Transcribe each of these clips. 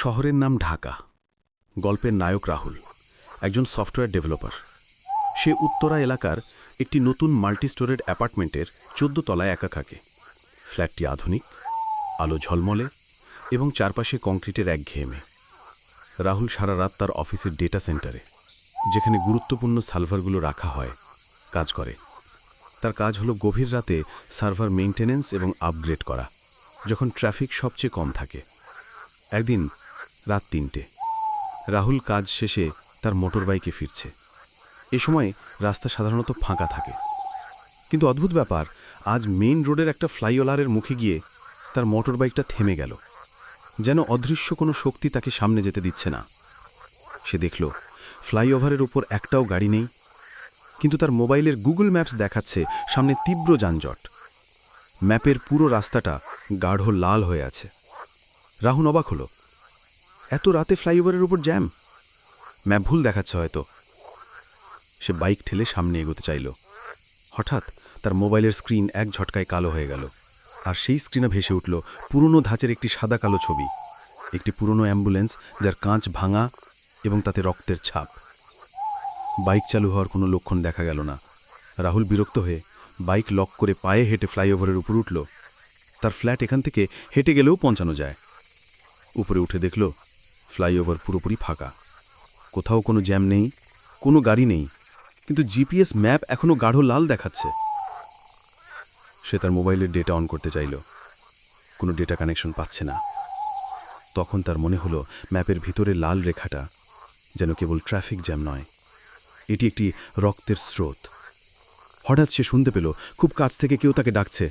শহরের নাম ঢাকা। গল্পের নায়ক রাহুল, একজন সফটওয়্যার ডেভেলপার। সে উত্তরা এলাকার একটি নতুন মাল্টি স্টোরেড অ্যাপার্টমেন্টের চোদ্দ তলায় একা থাকে। ফ্ল্যাটটি আধুনিক, আলো ঝলমলে এবং চারপাশে কংক্রিটের এক একঘেয়েমে রাহুল সারা রাত তার অফিসের ডেটা সেন্টারে, যেখানে গুরুত্বপূর্ণ সার্ভারগুলো রাখা হয়, কাজ করে। তার কাজ হলো গভীর রাতে সার্ভার মেইনটেনেন্স এবং আপগ্রেড করা, যখন ট্রাফিক সবচেয়ে কম থাকে। একদিন রাত তিনটে। রাহুল কাজ শেষে তার মোটর বাইকে ফিরছে। এ সময় রাস্তা সাধারণত ফাঁকা থাকে। কিন্তু অদ্ভুত ব্যাপার, আজ মেইন রোডের একটা ফ্লাইওভারের মুখে গিয়ে তার মোটর বাইকটা থেমে গেল। যেন অদৃশ্য কোনো শক্তি তাকে সামনে যেতে দিচ্ছে না। সে দেখল, ফ্লাইওভারের উপর একটাও গাড়ি নেই। কিন্তু তার মোবাইলের গুগল ম্যাপস দেখাচ্ছে সামনে তীব্র যানজট। ম্যাপের পুরো রাস্তাটা গাঢ় লাল হয়ে আছে। রাহুল অবাক হলো এত রাতে ফ্লাইওভারের উপর জ্যাম। ম্যাপ ভুল দেখাচ্ছে হয়তো। সে বাইক ঠেলে সামনে এগোতে চাইল। হঠাৎ তার মোবাইলের স্ক্রিন এক ঝটকায় কালো হয়ে গেল। আর সেই স্ক্রিনে ভেসে উঠল পুরনো ধাঁচের একটি সাদা কালো ছবি। একটি পুরনো অ্যাম্বুলেন্স যার কাঁচ ভাঙা এবং তাতে রক্তের ছাপ। বাইক চালু হওয়ার কোনো লক্ষণ দেখা গেল না। রাহুল বিরক্ত হয়ে বাইক লক করে পায়ে হেঁটে ফ্লাইওভারের উপর উঠল। তার ফ্ল্যাট এখান থেকে হেঁটে গেলেও পৌঁছানো যায়। উপরে উঠে দেখল ফ্লাইওভার পুরোপুরি ফাঁকা। কোথাও কোনো জ্যাম নেই, কোনো গাড়ি নেই, কিন্তু জিপিএস ম্যাপ এখনও গাঢ় লাল দেখাচ্ছে। সে তার মোবাইলের ডেটা অন করতে চাইল। কোনো ডেটা কানেকশন পাচ্ছে না। তখন তার মনে হলো ম্যাপের ভিতরে লাল রেখাটা যেন কেবল ট্রাফিক জ্যাম নয়, এটি একটি রক্তের স্রোত। হঠাৎ সে শুনতে পেল, খুব কাছ থেকে কেউ তাকে ডাকছে।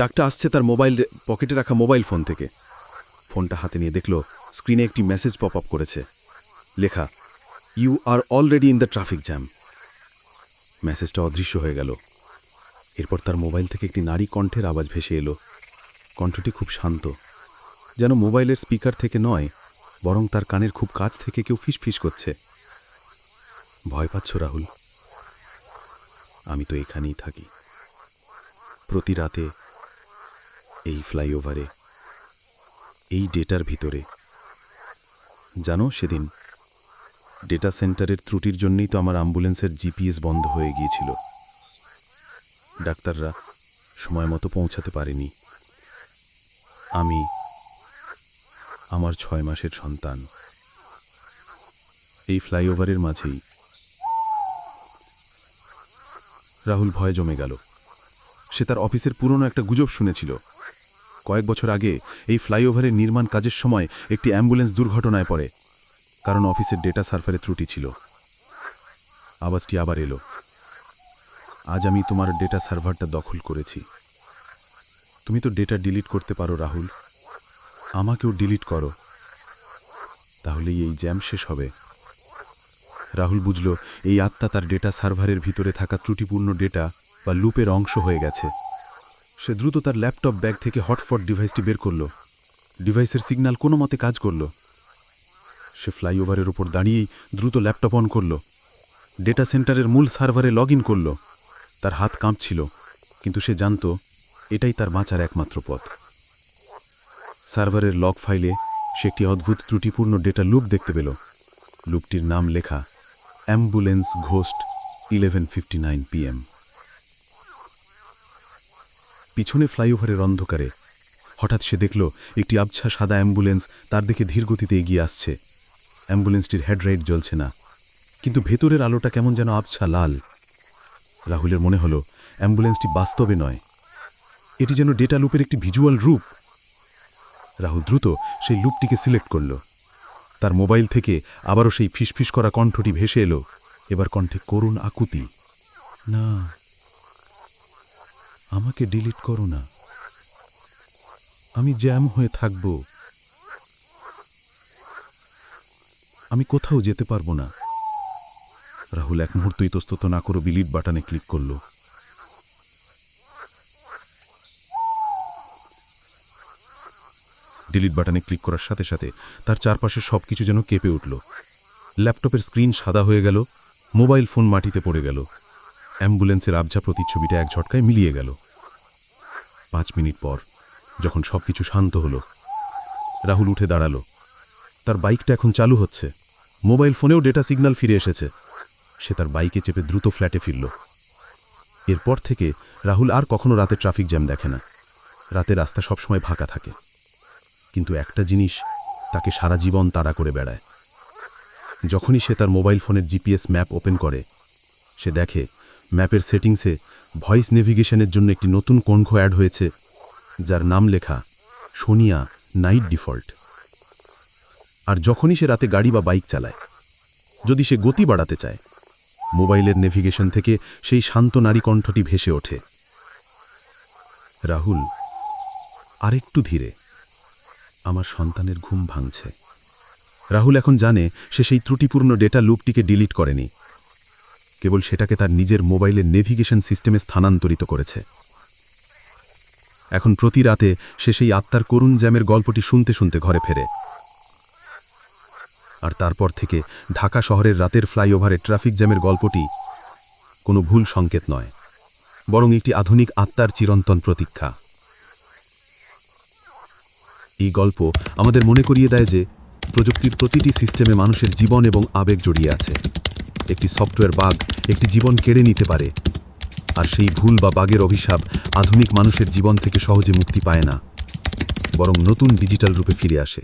ডাকটা আসছে তার মোবাইল, পকেটে রাখা মোবাইল ফোন থেকে। ফোনটা হাতে নিয়ে দেখল স্ক্রিনে একটি মেসেজ পপ আপ করেছে। লেখা you are already in the traffic jam মেসেজটা অদৃশ্য হয়ে গেল। এরপর তার মোবাইল থেকে একটি নারী কণ্ঠের আওয়াজ ভেসে এলো। কণ্ঠটি খুব শান্ত, যেন মোবাইলের স্পিকার থেকে নয়, বরং তার কানের খুব কাছ থেকে কেউ ফিসফিস করছে। ভয় পাচ্ছ, রাহুল? আমি তো এখানেই থাকি। প্রতি রাতে এই ফ্লাইওভারে, এই ডেটার ভিতরে জানো সেদিন? ডেটা সেন্টারের ত্রুটির জন্যই তো আমার অ্যাম্বুলেন্সের জিপিএস বন্ধ হয়ে গিয়েছিল। ডাক্তাররা সময় মতো পৌঁছাতে পারেনি। আমি আমার ছয় মাসের সন্তান। এই ফ্লাইওভারের মাঝেই। রাহুল ভয় জমে গেল। সে তার অফিসের পুরনো একটা গুজব শুনেছিল। কয়েক বছর আগে এই ফ্লাইওভারের নির্মাণ কাজের সময় একটি অ্যাম্বুলেন্স দুর্ঘটনায় পড়ে, কারণ অফিসের ডেটা সার্ভারে ত্রুটি ছিল। আওয়াজটি আবার এলো। আজ আমি তোমার ডেটা সার্ভারটা দখল করেছি। তুমি তো ডেটা ডিলিট করতে পারো, রাহুল। আমাকেও ডিলিট করো। তাহলেই এই জ্যাম শেষ হবে। রাহুল বুঝল, এই আত্মা তার ডেটা সার্ভারের ভিতরে থাকা ত্রুটিপূর্ণ ডেটা বা লুপের অংশ হয়ে গেছে। সে দ্রুত তার ল্যাপটপ ব্যাগ থেকে হটফট ডিভাইসটি বের করল। ডিভাইসের সিগন্যাল কোনো মতে কাজ করল। সে ফ্লাইওভারের উপর দাঁড়িয়েই দ্রুত ল্যাপটপ অন করল। ডেটা সেন্টারের মূল সার্ভারে লগ ইন করল। তার হাত কাঁপছিল, কিন্তু সে জানত, এটাই তার বাঁচার একমাত্র পথ। সার্ভারের লগ ফাইলে সে একটি অদ্ভুত ত্রুটিপূর্ণ ডেটা লুপ দেখতে পেল। লুপটির নাম লেখা, ambulance ghost, eleven fifty nine PM পিছনে ফ্লাইওভারের অন্ধকারে। হঠাৎ সে দেখল একটি আবছা সাদা অ্যাম্বুলেন্স তার দিকে ধীর গতিতে এগিয়ে আসছে। অ্যাম্বুলেন্সটির হেডলাইট জ্বলছে না, কিন্তু ভেতরের আলোটা কেমন যেন আবছা লাল। রাহুলের মনে হলো, অ্যাম্বুলেন্সটি বাস্তবে নয়। এটি যেন ডেটা লুপের একটি ভিজুয়াল রূপ। রাহুল দ্রুত সেই লুপটিকে সিলেক্ট করল। তার মোবাইল থেকে আবারও সেই ফিসফিস করা কণ্ঠটি ভেসে এলো। এবার কণ্ঠে করুণ আকুতি। না আমাকে ডিলিট করো না। আমি জ্যাম হয়ে থাকব। আমি কোথাও যেতে পারব না। রাহুল, এক মুহূর্ত ইতস্তত না করে বিলিট বাটনে ক্লিক করল। ডিলিট বাটনে ক্লিক করার সাথে সাথে তার চারপাশে সবকিছু যেন কেঁপে উঠল। ল্যাপটপের স্ক্রিন সাদা হয়ে গেল মোবাইল ফোন মাটিতে পড়ে গেল। অ্যাম্বুলেন্সের আবঝা প্রতিচ্ছবিটা এক ঝটকায় মিলিয়ে গেল। পাঁচ মিনিট পর, যখন সবকিছু শান্ত হলো, রাহুল উঠে দাঁড়াল। তার বাইকটা এখন চালু হচ্ছে। মোবাইল ফোনেও ডেটা সিগন্যাল ফিরে এসেছে। সে তার বাইকে চেপে দ্রুত ফ্ল্যাটে ফিরল। এরপর থেকে রাহুল আর কখনো রাতে ট্রাফিক জ্যাম দেখে না। রাতে রাস্তা সবসময় ফাঁকা থাকে। কিন্তু একটা জিনিস তাকে সারা জীবন তাড়া করে বেড়ায়। যখনই সে তার মোবাইল ফোনের জিপিএস ম্যাপ ওপেন করে, সে দেখে ম্যাপের সেটিংসে ভয়েস নেভিগেশনের জন্য একটি নতুন কণ্ঠ অ্যাড হয়েছে, যার নাম লেখা সোনিয়া নাইট ডিফল্ট। আর যখনই সে রাতে গাড়ি বা বাইক চালায়, যদি সে গতি বাড়াতে চায়, মোবাইলের নেভিগেশন থেকে সেই শান্ত নারী কণ্ঠটি ভেসে ওঠে। রাহুল, আরেকটু ধীরে, আমার সন্তানের ঘুম ভাঙছে। রাহুল এখন জানে সে সেই ত্রুটিপূর্ণ ডেটা লুপটিকে ডিলিট করেনি। কেবল সেটাকে তার নিজের মোবাইলের নেভিগেশন সিস্টেমে স্থানান্তরিত করেছে। এখন প্রতি রাতে সে সেই আত্মার করুণ জ্যামের গল্পটি শুনতে শুনতে ঘরে ফেরে। আর তারপর থেকে ঢাকা শহরের রাতের ফ্লাইওভারে ট্রাফিক জ্যামের গল্পটি কোনো ভুল সংকেত নয়, বরং একটি আধুনিক আত্মার চিরন্তন প্রতীক্ষা। এই গল্প আমাদের মনে করিয়ে দেয় যে প্রযুক্তির প্রতিটি সিস্টেমে মানুষের জীবন এবং আবেগ জড়িয়ে আছে। একটি সফটওয়্যার বাগ একটি জীবন কেড়ে নিতে পারে। আর সেই ভুল বা বাগের অভিশাপ আধুনিক মানুষের জীবন থেকে সহজে মুক্তি পায় না, বরং নতুন ডিজিটাল রূপে ফিরে আসে।